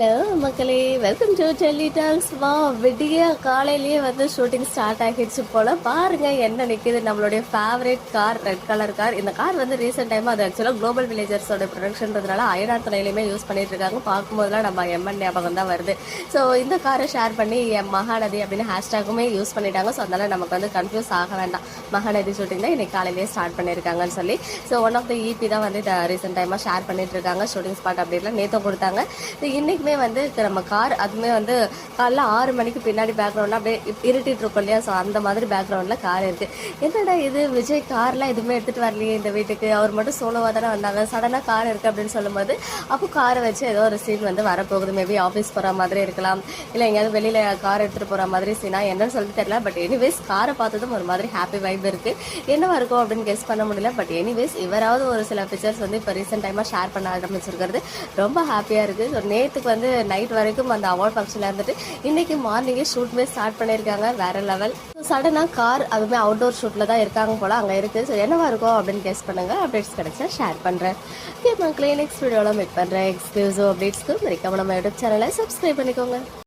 Hello மக்களே. Welcome to Delhi tax வா விடிய காலையிலேயே வந்து ஷூட்டிங் ஸ்டார்ட் ஆகிடுச்சு போல. பாருங்க என்ன நிற்கிது நம்மளுடைய favourite car red colour car இந்த கார் வந்து ரீசெண்ட் டைம் அது ஆக்சுவலாக குளோபல் வில்லேஜர்ஸோட ப்ரொடக்ஷன்றதுனால அயனார் துணையிலுமே யூஸ் பண்ணிட்டு இருக்காங்க. பார்க்கும்போதெல்லாம் நம்ம எம்என் ஞாபகம் தான் வருது. ஸோ இந்த காரை ஷேர் பண்ணி என் மகாநதி அப்படின்னு ஹேஷ்டாகுமே யூஸ் பண்ணிட்டாங்க. ஸோ அதனால நமக்கு வந்து கன்ஃபியூஸ் ஆக வேண்டாம். மகாநதி ஷூட்டிங் தான் இன்னைக்கு காலையிலேயே ஸ்டார்ட் பண்ணியிருக்காங்கன்னு சொல்லி. So one of the EB தான் வந்து ரீசெண்ட் டைமாக ஷேர் பண்ணிட்டு இருக்காங்க. ஷூட்டிங் ஸ்பாட் அப்படின்லாம் நேற்று கொடுத்தாங்க. இது அதுவுமே வந்து நம்ம கார் அதுவுமே வந்து காலைல ஆறு மணிக்கு பின்னாடி பேக்ரவுண்ட்லாம் அப்படியே இருட்டிட்டு இருக்கோம் இல்லையா? ஸோ அந்த மாதிரி பேக்ரவுண்டில் கார் இருக்கு. என்னடா இது? விஜய் கார்லாம் எதுவுமே எடுத்துட்டு வரலையே இந்த வீட்டுக்கு. அவர் மட்டும் சோலோவாக தானே வந்தாங்க. சடனாக கார் இருக்கு அப்படின்னு சொல்லும்போது அப்போ காரை வச்சு ஏதோ ஒரு சீன் வந்து வரப்போகுது. மேபி ஆஃபீஸ் போகிற மாதிரி இருக்கலாம். இல்லை எங்கேயாவது வெளியில் கார் எடுத்துகிட்டு போகிற மாதிரி சீனா என்னன்னு சொல்லிட்டு தெரியல. பட் எனிவேஸ் காரை பார்த்ததும் ஒரு மாதிரி ஹாப்பி வைப் இருக்கு. என்னவா இருக்கும் அப்படின்னு கெஸ் பண்ண முடியல. பட் எனிவேஸ் இவராவது ஒரு சில பிக்சர்ஸ் வந்து இப்போ ரீசெண்ட் டைமாக ஷேர் பண்ண ஆரம்பிச்சிருக்கிறது. ரொம்ப ஹாப்பியாக இருக்குது ஸோ நேற்றுக்கு வந்து நைட் வரைக்கும் அந்த அவார்ட் ஃபங்க்ஷனில் இருந்துட்டு இன்னைக்கு மார்னிங்கே ஷூட்மே ஸ்டார்ட் பண்ணியிருக்காங்க வேற லெவல் சடனாக கார் அதுவுமே அவுட்டோர் ஷூட்டில் தான் இருக்காங்க போல் அங்கே இருக்குது ஸோ என்னவா இருக்கும் அப்படின்னு கேஸ் பண்ணுங்க. அப்டேட்ஸ் கிடைச்சா ஷேர் பண்ணுறேன் ஓகே மக்களே நெக்ஸ்ட் வீடியோவில் மீட் பண்ணுறேன் எக்ஸ்க்ளூசிவ் அப்டேட்ஸ்க்கு மறக்காம நம்ம யூடியூப் சேனலை சப்ஸ்கிரைப் பண்ணிக்கோங்க.